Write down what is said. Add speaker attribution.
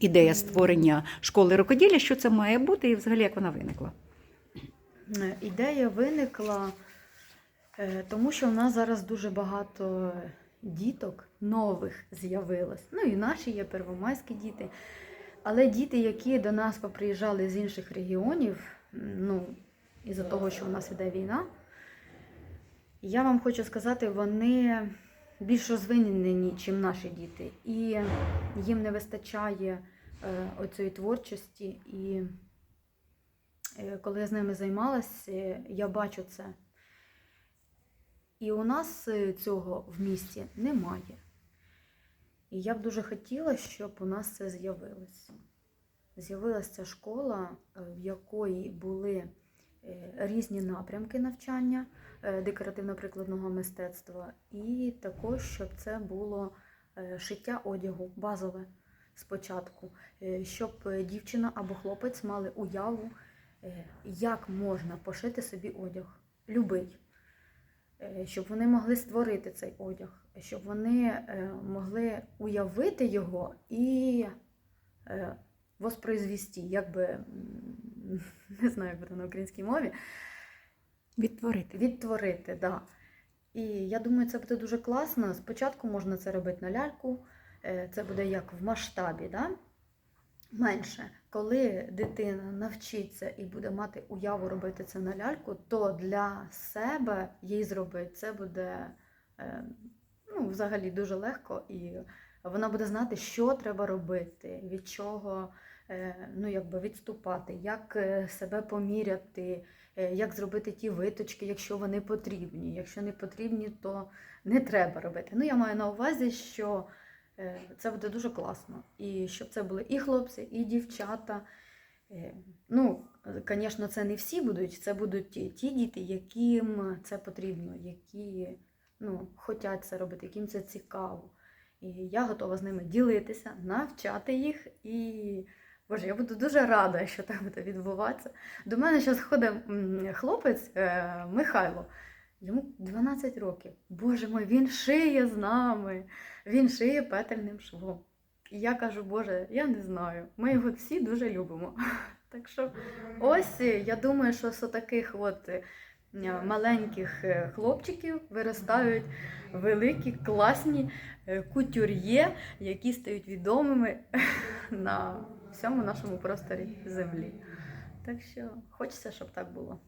Speaker 1: ідея створення школи рукоділля, що це має бути, і взагалі як вона виникла?
Speaker 2: Ідея виникла, е, тому що в нас зараз дуже багато діток нових з'явилось. Ну і наші є первомайські діти. Але діти, які до нас поприїжджали з інших регіонів, ну, із-за того, що у нас іде війна, я вам хочу сказати, вони більш розвинені, ніж наші діти. І їм не вистачає е, оцієї творчості. І е, коли я з ними займалася, е, я бачу це. І у нас цього в місті немає. І я б дуже хотіла, щоб у нас це з'явилося. З'явилася школа, в якої були різні напрямки навчання декоративно-прикладного мистецтва, і також, щоб це було е, шиття одягу базове спочатку, е, щоб е, дівчина або хлопець мали уяву, е, як можна пошити собі одяг, любий, Е, щоб вони могли створити цей одяг, щоб вони е, могли уявити його і е, воспроизвести, як би, не знаю, як на українській мові,
Speaker 1: Відтворити.
Speaker 2: відтворити, да. І я думаю, це буде дуже класно. Спочатку можна це робити на ляльку, е, це буде як в масштабі, да? менше. Коли дитина навчиться і буде мати уяву робити це на ляльку, то для себе їй зробити це буде е, ну, взагалі дуже легко, і вона буде знати, що треба робити, від чого ну, якби відступати, як е, себе поміряти, е, як зробити ті виточки, якщо вони потрібні. Якщо не потрібні, то не треба робити. Ну, я маю на увазі, що е, це буде дуже класно. І щоб це були і хлопці, і дівчата. Е, Ну, звісно, це не всі будуть, це будуть ті, ті діти, яким це потрібно, які ну, хочуть це робити, яким це цікаво. І я готова з ними ділитися, навчати їх. І Боже, я буду дуже рада, що так буде відбуватися. До мене зараз ходить хлопець е, Михайло. Йому 12 років. Боже мой, він шиє з нами, він шиє петельним швом. І я кажу, Боже, я не знаю. Ми його всі дуже любимо. Так що ось е, я думаю, що з таких от е, маленьких е, хлопчиків виростають великі, класні кутюр'є, які стають відомими на всьому нашому просторі землі. Так що хочеться, щоб так було.